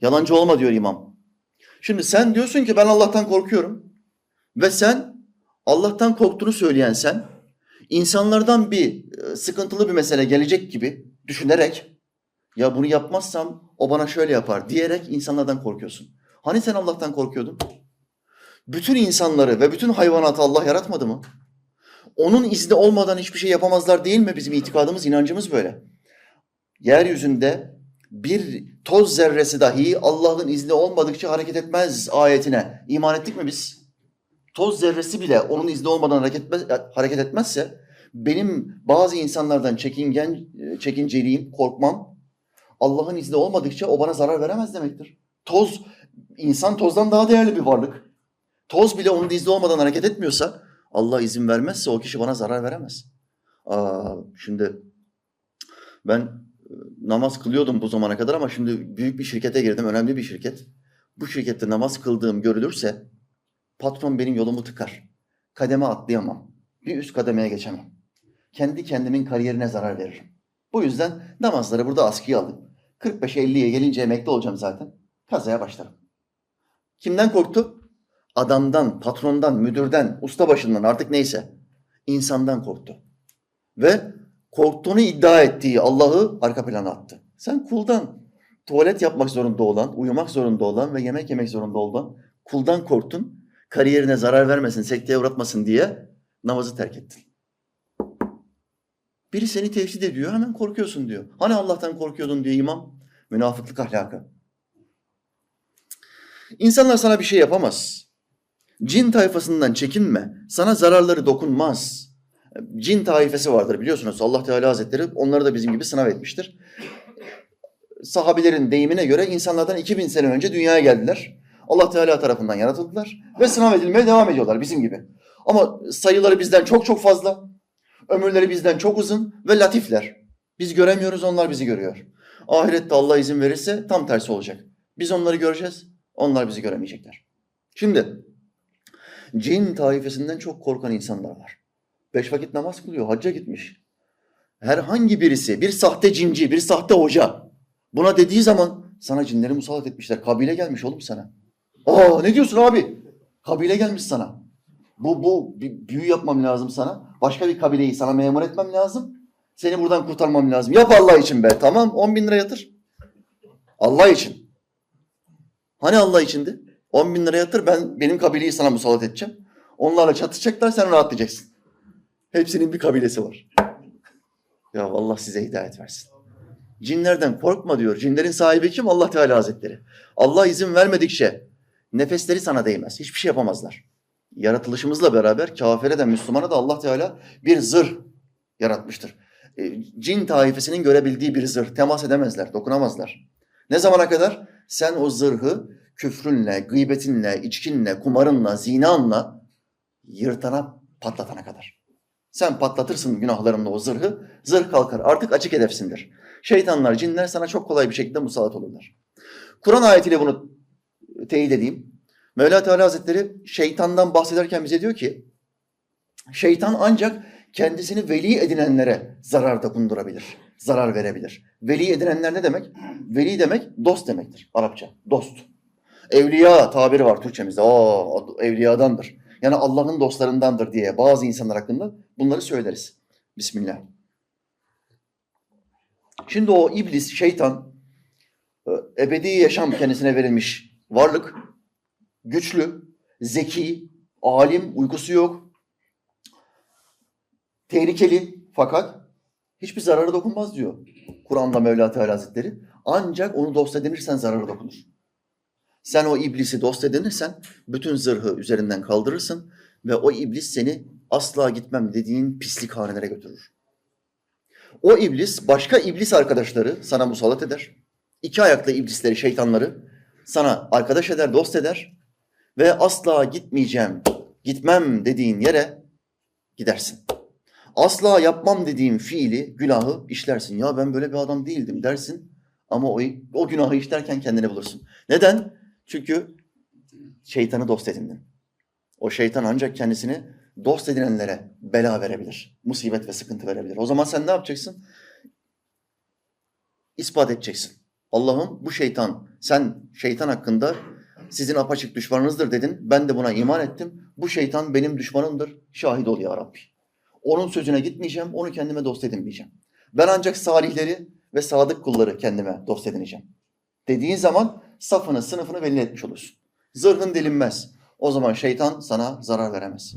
Yalancı olma diyor imam. Şimdi sen diyorsun ki ben Allah'tan korkuyorum. Ve sen Allah'tan korktuğunu söyleyen sen insanlardan bir e, sıkıntılı bir mesele gelecek gibi düşünerek ya bunu yapmazsam o bana şöyle yapar diyerek insanlardan korkuyorsun. Hani sen Allah'tan korkuyordun? Bütün insanları ve bütün hayvanatı Allah yaratmadı mı? Onun izni olmadan hiçbir şey yapamazlar değil mi? Bizim itikadımız, inancımız böyle. Yeryüzünde bir toz zerresi dahi Allah'ın izni olmadıkça hareket etmez ayetine iman ettik mi biz? Toz zerresi bile onun izni olmadan hareket, etmez, hareket etmezse benim bazı insanlardan çekingen, çekinceliğim, korkmam Allah'ın izni olmadıkça o bana zarar veremez demektir. Toz, insan tozdan daha değerli bir varlık. Toz bile onun izni olmadan hareket etmiyorsa Allah izin vermezse o kişi bana zarar veremez. Aa, şimdi ben namaz kılıyordum bu zamana kadar ama şimdi büyük bir şirkete girdim, önemli bir şirket. Bu şirkette namaz kıldığım görülürse patron benim yolumu tıkar. Kademe atlayamam. Bir üst kademeye geçemem. Kendi kendimin kariyerine zarar veririm. Bu yüzden namazları burada askıya aldım. 45'e 50'ye gelince emekli olacağım zaten. Kazaya başlarım. Kimden korktu? Adamdan, patrondan, müdürden, ustabaşından artık neyse. insandan korktu. Ve korktuğunu iddia ettiği Allah'ı arka plana attı. Sen kuldan, tuvalet yapmak zorunda olan, uyumak zorunda olan ve yemek yemek zorunda olan kuldan korktun. Kariyerine zarar vermesin, sekteye uğratmasın diye namazı terk ettin. Biri seni tehdit ediyor, hemen korkuyorsun diyor. Hani Allah'tan korkuyordun diyor imam. Münafıklık ahlakı. İnsanlar sana bir şey yapamaz. Cin tayfasından çekinme. Sana zararları dokunmaz. Cin taifesi vardır biliyorsunuz. Allah Teala Hazretleri onları da bizim gibi sınav etmiştir. Sahabilerin deyimine göre insanlardan 2000 sene önce dünyaya geldiler. Allah Teala tarafından yaratıldılar ve sınav edilmeye devam ediyorlar bizim gibi. Ama sayıları bizden çok çok fazla. Ömürleri bizden çok uzun ve latifler. Biz göremiyoruz, onlar bizi görüyor. Ahirette Allah izin verirse tam tersi olacak. Biz onları göreceğiz, onlar bizi göremeyecekler. Şimdi cin taifesinden çok korkan insanlar var. Beş vakit namaz kılıyor, hacca gitmiş. Herhangi birisi, bir sahte cinci, bir sahte hoca buna dediği zaman sana cinleri musallat etmişler. Kabile gelmiş oğlum sana. Aa ne diyorsun abi? Kabile gelmiş sana. Bu, bu bir büyü yapmam lazım sana. Başka bir kabileyi sana memur etmem lazım. Seni buradan kurtarmam lazım. Yap Allah için be. Tamam 10 bin lira yatır. Allah için. Hani Allah içindi? 10 bin lira yatır ben benim kabileyi sana musallat edeceğim. Onlarla çatışacaklar sen rahatlayacaksın. Hepsinin bir kabilesi var. Ya Allah size hidayet versin. Cinlerden korkma diyor. Cinlerin sahibi kim? Allah Teala Hazretleri. Allah izin vermedikçe nefesleri sana değmez. Hiçbir şey yapamazlar. Yaratılışımızla beraber kafire de Müslümana da Allah Teala bir zırh yaratmıştır. E, Cin taifesinin görebildiği bir zırh. Temas edemezler, dokunamazlar. Ne zamana kadar? Sen o zırhı küfrünle, gıybetinle, içkinle, kumarınla, zinanla yırtana, patlatana kadar. Sen patlatırsın günahlarınla o zırhı, zırh kalkar. Artık açık hedefsindir. Şeytanlar, cinler sana çok kolay bir şekilde musallat olurlar. Kur'an ayetiyle bunu teyit edeyim. Mevla Teala Hazretleri şeytandan bahsederken bize diyor ki, şeytan ancak kendisini veli edinenlere zarar dokundurabilir, zarar verebilir. Veli edinenler ne demek? Veli demek dost demektir Arapça, dost. Evliya tabiri var Türkçemizde, o evliyadandır. Yani Allah'ın dostlarındandır diye bazı insanlar hakkında bunları söyleriz. Bismillah. Şimdi o iblis, şeytan, e, ebedi yaşam kendisine verilmiş varlık, güçlü, zeki, alim, uykusu yok, tehlikeli fakat hiçbir zararı dokunmaz diyor Kur'an'da Mevla Teala Hazretleri. Ancak onu dost edinirsen zararı dokunur. Sen o iblisi dost edinirsen bütün zırhı üzerinden kaldırırsın ve o iblis seni asla gitmem dediğin pislik hanelere götürür. O iblis başka iblis arkadaşları sana musallat eder. İki ayaklı iblisleri, şeytanları sana arkadaş eder, dost eder ve asla gitmeyeceğim, gitmem dediğin yere gidersin. Asla yapmam dediğin fiili, günahı işlersin. Ya ben böyle bir adam değildim dersin ama o, o günahı işlerken kendini bulursun. Neden? Çünkü şeytanı dost edindin. O şeytan ancak kendisini dost edinenlere bela verebilir. Musibet ve sıkıntı verebilir. O zaman sen ne yapacaksın? İspat edeceksin. Allah'ım bu şeytan, sen şeytan hakkında sizin apaçık düşmanınızdır dedin. Ben de buna iman ettim. Bu şeytan benim düşmanımdır. Şahit ol ya Rabbi. Onun sözüne gitmeyeceğim, onu kendime dost edinmeyeceğim. Ben ancak salihleri ve sadık kulları kendime dost edineceğim. Dediğin zaman safını, sınıfını belli etmiş olursun. Zırhın delinmez. O zaman şeytan sana zarar veremez.